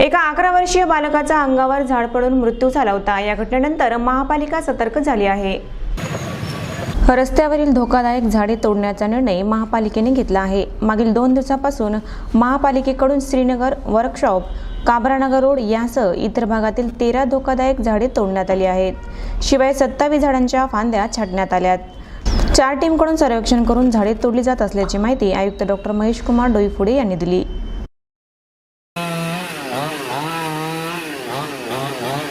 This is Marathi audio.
एका अकरा वर्षीय बालकाचा अंगावर झाड पडून मृत्यू झाला होता. या घटनेनंतर महापालिका सतर्क झाली आहे. रस्त्यावरील धोकादायक झाडे तोडण्याचा निर्णय महापालिकेने घेतला आहे. मागील दोन दिवसापासून महापालिकेकडून श्रीनगर वर्कशॉप काबरानगर रोड यासह इतर भागातील तेरा धोकादायक झाडे तोडण्यात आली आहेत. शिवाय सत्तावीस झाडांच्या फांद्या छाटण्यात आल्यात. चार टीमकडून सर्वेक्षण करून झाडे तोडली जात असल्याची माहिती आयुक्त डॉक्टर महेश कुमार डोईफुडे यांनी दिली. Oh,